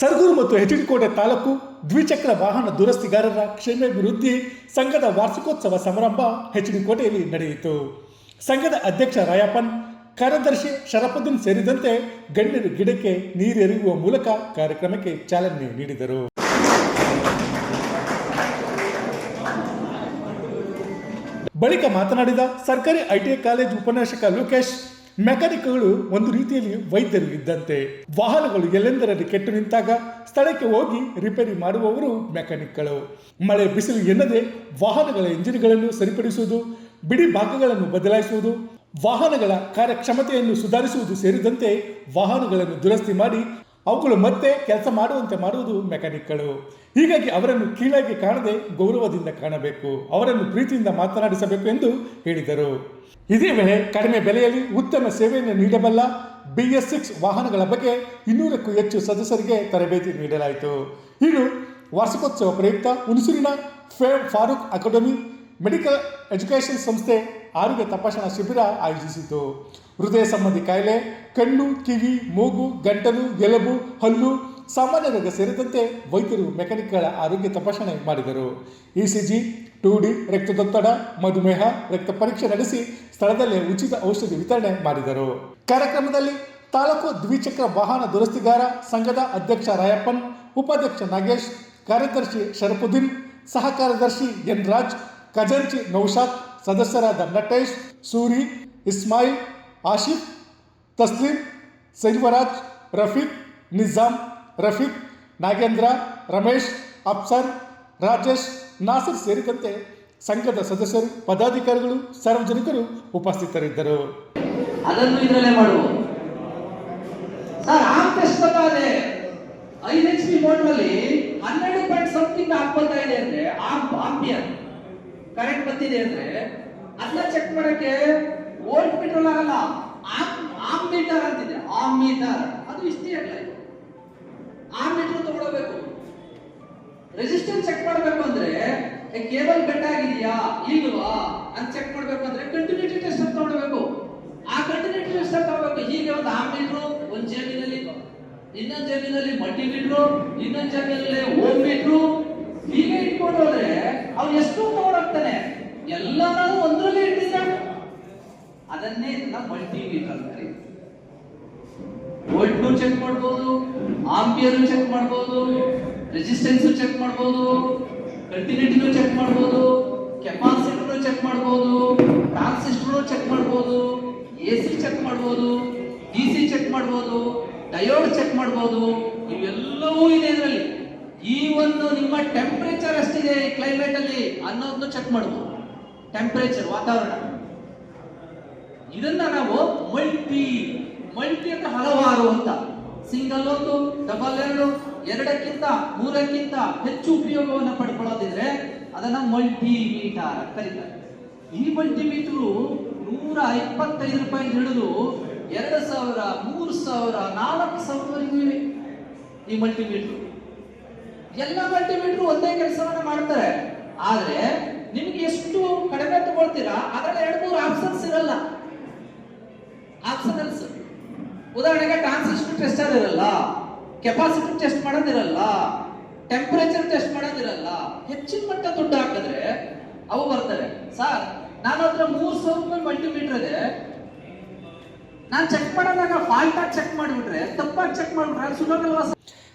ಸರಗೂರು ಮತ್ತು ಹೆಚಡಿಕೋಟೆ ತಾಲೂಕು ದ್ವಿಚಕ್ರ ವಾಹನ ದುರಸ್ತಿಗಾರರ ಕ್ಷೇಮಾಭಿವೃದ್ಧಿ ಸಂಘದ ವಾರ್ಷಿಕೋತ್ಸವ ಸಮಾರಂಭ ಹೆಚಡಿಕೋಟೆಯಲ್ಲಿ ನಡೆಯಿತು. ಸಂಘದ ಅಧ್ಯಕ್ಷ ರಾಯಪ್ಪನ್, ಕಾರ್ಯದರ್ಶಿ ಶರಫುದ್ದೀನ್ ಸೇರಿದಂತೆ ಗಣ್ಯರು ಗಿಡಕ್ಕೆ ನೀರೆರಿಯುವ ಮೂಲಕ ಕಾರ್ಯಕ್ರಮಕ್ಕೆ ಚಾಲನೆ ನೀಡಿದರು. ಬಳಿಕ ಮಾತನಾಡಿದ ಸರ್ಕಾರಿ ಐಟಿಐ ಕಾಲೇಜು ಉಪನ್ಯಾಸಕ ಲೋಕೇಶ್ ಮೆಕ್ಯಾನಿಕ್ಗಳು ಒಂದು ರೀತಿಯಲ್ಲಿ ವೈದ್ಯರು ಇದ್ದಂತೆ. ವಾಹನಗಳು ಎಲ್ಲೆಂದರಲ್ಲಿ ಕೆಟ್ಟು ನಿಂತಾಗ ಸ್ಥಳಕ್ಕೆ ಹೋಗಿ ರಿಪೇರಿ ಮಾಡುವವರು ಮೆಕ್ಯಾನಿಕ್ಗಳು. ಮಳೆ ಬಿಸಿಲು ಎನ್ನದೆ ವಾಹನಗಳ ಇಂಜಿನ್ಗಳನ್ನು ಸರಿಪಡಿಸುವುದು, ಬಿಡಿ ಭಾಗಗಳನ್ನು ಬದಲಾಯಿಸುವುದು, ವಾಹನಗಳ ಕಾರ್ಯಕ್ಷಮತೆಯನ್ನು ಸುಧಾರಿಸುವುದು ಸೇರಿದಂತೆ ವಾಹನಗಳನ್ನು ದುರಸ್ತಿ ಮಾಡಿ ಅವುಗಳು ಮತ್ತೆ ಕೆಲಸ ಮಾಡುವಂತೆ ಮಾಡುವುದು ಮೆಕ್ಯಾನಿಕ್ಗಳು. ಹೀಗಾಗಿ ಅವರನ್ನು ಕೀಳಾಗಿ ಕಾಣದೆ ಗೌರವದಿಂದ ಕಾಣಬೇಕು, ಅವರನ್ನು ಪ್ರೀತಿಯಿಂದ ಮಾತನಾಡಿಸಬೇಕು ಎಂದು ಹೇಳಿದರು. ಇದೇ ವೇಳೆ ಕಡಿಮೆ ಬೆಲೆಯಲ್ಲಿ ಉತ್ತಮ ಸೇವೆಯನ್ನು ನೀಡಬಲ್ಲ ಬಿ ಎಸ್ ಸಿಕ್ಸ್ ವಾಹನಗಳ ಬಗ್ಗೆ ಇನ್ನೂರಕ್ಕೂ ಹೆಚ್ಚು ಸದಸ್ಯರಿಗೆ ತರಬೇತಿ ನೀಡಲಾಯಿತು. ಇನ್ನು ವಾರ್ಷಿಕೋತ್ಸವ ಪ್ರಯುಕ್ತ ಹುಣಸೂರಿನ fame Farooq academy medical education ಸಂಸ್ಥೆ ಆರೋಗ್ಯ ತಪಾಸಣಾ ಶಿಬಿರ ಆಯೋಜಿಸಿತು. ಹೃದಯ ಸಂಬಂಧಿ ಕಾಯಿಲೆ, ಕಣ್ಣು, ಕಿವಿ, ಮೂಗು, ಗಂಟಲು, ಎಲುಬು, ಹಲ್ಲು ಸಾಮಾನ್ಯ ರೋಗ ಸೇರಿದಂತೆ ವೈದ್ಯರು ಮೆಕ್ಯಾನಿಕ್ಗಳ ಆರೋಗ್ಯ ತಪಾಸಣೆ ಮಾಡಿದರು. ಇಸಿಜಿ ಟು ಡಿ ರಕ್ತದೊತ್ತಡ, ಮಧುಮೇಹ, ರಕ್ತ ಪರೀಕ್ಷೆ ನಡೆಸಿ ಸ್ಥಳದಲ್ಲೇ ಉಚಿತ ಔಷಧಿ ವಿತರಣೆ ಮಾಡಿದರು. ಕಾರ್ಯಕ್ರಮದಲ್ಲಿ ತಾಲೂಕು ದ್ವಿಚಕ್ರ ವಾಹನ ದುರಸ್ತಿಗಾರ ಸಂಘದ ಅಧ್ಯಕ್ಷ ರಾಯಪ್ಪನ್, ಉಪಾಧ್ಯಕ್ಷ ನಾಗೇಶ್, ಕಾರ್ಯದರ್ಶಿ ಶರಫುದ್ದೀನ್ ಸಹ ಕಾರ್ಯದರ್ಶಿ ಎನ್ ರಾಜ್ ಖಜಾಂಚಿ ನೌಶಾದ್ ಸದಸ್ಯರಾದ ನಟೇಶ್, ಸೂರಿ, ಇಸ್ಮಾಯಿಲ್, ಆಶಿಫ್, ತಸ್ಲೀಂ, ಸೈಲ್ವರಾಜ್, ರಫೀಕ್, ನಿಜಾಮ್, ರಫೀಕ್, ನಾಗೇಂದ್ರ, ರಮೇಶ್, ಅಫ್ಸರ್, ರಾಜೇಶ್ ನಾಸರ್ ಸೇರಿದಂತೆ ಸಂಘದ ಸದಸ್ಯರು, ಪದಾಧಿಕಾರಿಗಳು, ಸಾರ್ವಜನಿಕರು ಉಪಸ್ಥಿತರಿದ್ದರು. ಅದನ್ನು ಇದರಲ್ಲೇ ಬೇಕಾದ್ರೆ ಐದು ಎಚ್ ಪಿ ಮೋಟ್ರಲ್ಲಿ ಹನ್ನೆರಡು ಪಾಯಿಂಟ್ ಸಮಥಿಂಗ್ ಆಗ್ಬೋತಾ ಇದೆ ಅಂದ್ರೆ ಆಂಪಿಯರ್ ಕರೆಂಟ್ ಬಂದಿದೆ ಅಂದ್ರೆ ಅದನ್ನ ಚೆಕ್ ಮಾಡಕ್ಕೆ ವೋಲ್ಟ್ ಮೀಟರ್ ಆಗಲ್ಲ. ಆಮ್ ಮೀಟರ್ ಅಂತಿದೆ. ಆಮ್ ಮೀಟರ್ ಅದು ಇಷ್ಟೇ ಅಲ್ಲ ಆಮ್ ಮೀಟರ್ ತಗೊಳ್ಬೇಕು. ರೆಸಿಸ್ಟೆನ್ಸ್ ಚೆಕ್ ಮಾಡಬೇಕು ಅಂದ್ರೆ ಕೇಬಲ್ ಬೆಟ್ಟ ಆಗಿದೆಯಾ? ಇಲ್ವಾ? ಅಂತ ಚೆಕ್ ಮಾಡ್ಬೇಕು ಅಂದ್ರೆ ಕಂಟಿನ್ಯೂಟಿ ಟೆಸ್ಟ್ ಅಂತ ತಗೊಳ್ಬೇಕು. ಆ ಕಂಟಿನ್ಯೂಟಿ ಟೆಸ್ಟ್ ಅಂತ ತಗೊಳ್ಬೇಕು. ಹೀಗೆ ಒಂದು ಆಮ್ ಮೀಟರ್ ಒಂದು ಜೇಬಿನಲ್ಲಿ, ಇನ್ನೊಂದು ಜೇಬಿನಲ್ಲಿ ಮಲ್ಟಿಮೀಟ್ರು ಇನ್ನೊಂದು ಜೇಬಿನಲ್ಲಿ ಓಮ್ ಮೀಟ್ರು ಹೀಗೆ ಇಟ್ಕೊಂಡು ಹೋದ್ರೆ ಅವ್ನು ಎಷ್ಟು ತಗೊಂಡೋಗ್ತಾನೆ. ಎಲ್ಲಾನು ಒಂದರಲ್ಲಿ ಇಟ್ಟಿದ್ದ. ಅದನ್ನೇ ನಾವು ಮಲ್ಟಿಮೀಟರ್ ಅಂತ ವೋಲ್ಟ್ನು ಚೆಕ್ ಮಾಡ್ಬೋದು ಆಂಪಿಯರ್ ಚೆಕ್ ಮಾಡ್ಬೋದು ರೆಸಿಸ್ಟೆನ್ಸ್ ಚೆಕ್ ಮಾಡ್ಬೋದು ಕಂಟಿನ್ಯೂಟಿನೂ ಚೆಕ್ ಮಾಡ್ಬೋದು ಕೆಪಾಸಿಟರ್ ಚೆಕ್ ಮಾಡ್ಬೋದು ಟ್ರಾನ್ಸಿಸ್ಟರ್ ಚೆಕ್ ಮಾಡ್ಬೋದು ಎ ಸಿ ಚೆಕ್ ಮಾಡ್ಬೋದು ಡಿ ಸಿ ಚೆಕ್ ಮಾಡ್ಬೋದು ಡಯೋಡ್ ಚೆಕ್ ಮಾಡ್ಬೋದು, ಇವೆಲ್ಲವೂ ಇದೆ ಇದರಲ್ಲಿ. ಈ ಒಂದು ನಿಮ್ಮ ಟೆಂಪರೇಚರ್ ಅಷ್ಟಿದೆ ಕ್ಲೈಮೇಟ್ ಅಲ್ಲಿ ಅನ್ನೋದನ್ನು ಚೆಕ್ ಮಾಡ್ಬೋದು ಟೆಂಪರೇಚರ್ ವಾತಾವರಣ. ಇದನ್ನ ನಾವು ಮಲ್ಟಿ ಮಲ್ಟಿ ಅಂತ ಹಲವಾರು ಅಂತ. ಸಿಂಗಲ್ ಒಂದು ಡಬಲ್ ಎರಡು, ಎರಡಕ್ಕಿಂತ ಮೂರಕ್ಕಿಂತ ಹೆಚ್ಚು ಉಪಯೋಗವನ್ನು ಪಡ್ಕೊಳ್ಳೋದಿದ್ರೆ ಅದನ್ನ ಮಲ್ಟಿ ಮೀಟರ್ ಅಂತ ಕರೀತಾರೆ. ಈ ಮಲ್ಟಿ ಮೀಟರು ನೂರ ಇಪ್ಪತ್ತೈದು ರೂಪಾಯಿ ಹಿಡಿದು ಎರಡು ಸಾವಿರ, ಮೂರು ಸಾವಿರ, ನಾಲ್ಕು ಸಾವಿರವರೆಗೂ ಈ ಮಲ್ಟಿ ಮೀಟರ್ ಎಲ್ಲ ಮಲ್ಟಿಮೀಟರ್ ಒಂದೇ ಕೆಲಸವನ್ನ ಮಾಡ್ತಾರೆ ಆದ್ರೆ, ನಿಮ್ಗೆ ಎಷ್ಟು ಕಡಿಮೆ ತಗೊಳ್ತೀರಾ, ಅದ್ರಲ್ಲಿ ಎರಡು ಮೂರು ಆಪ್ಷನ್ಸ್ ಇರಲ್ಲ. ಆಪ್ಷನಲ್ಸ್ ಉದಾಹರಣೆಗೆ ಟ್ರಾನ್ಸಿಸ್ಟರ್ ಟೆಸ್ಟರ್ ಇರಲ್ಲ ಕೆಪಾಸಿಟಿ ಟೆಸ್ಟ್ ಮಾಡೋದಿರಲ್ಲ ಟೆಂಪರೇಚರ್ ಟೆಸ್ಟ್ ಮಾಡೋದಿರಲ್ಲ, ಹೆಚ್ಚಿನ ಮಟ್ಟ ದುಡ್ಡು ಹಾಕಿದ್ರೆ ಅವು ಬರ್ತಾರೆ ಸರ್ ನಾನು ಹತ್ರ ಮೂರ್ ಸಾವಿರ ರೂಪಾಯಿ ಮಲ್ಟಿಮೀಟರ್ ಇದೆ. ನಾನು ಚೆಕ್ ಮಾಡೋದಾಗ ಫಾಲ್ಟ್ ಆಗಿ ಚೆಕ್ ಮಾಡಿಬಿಟ್ರೆ, ತಪ್ಪಾಗಿ ಚೆಕ್ ಮಾಡಿಬಿಟ್ರೆ ಸುಲಭ?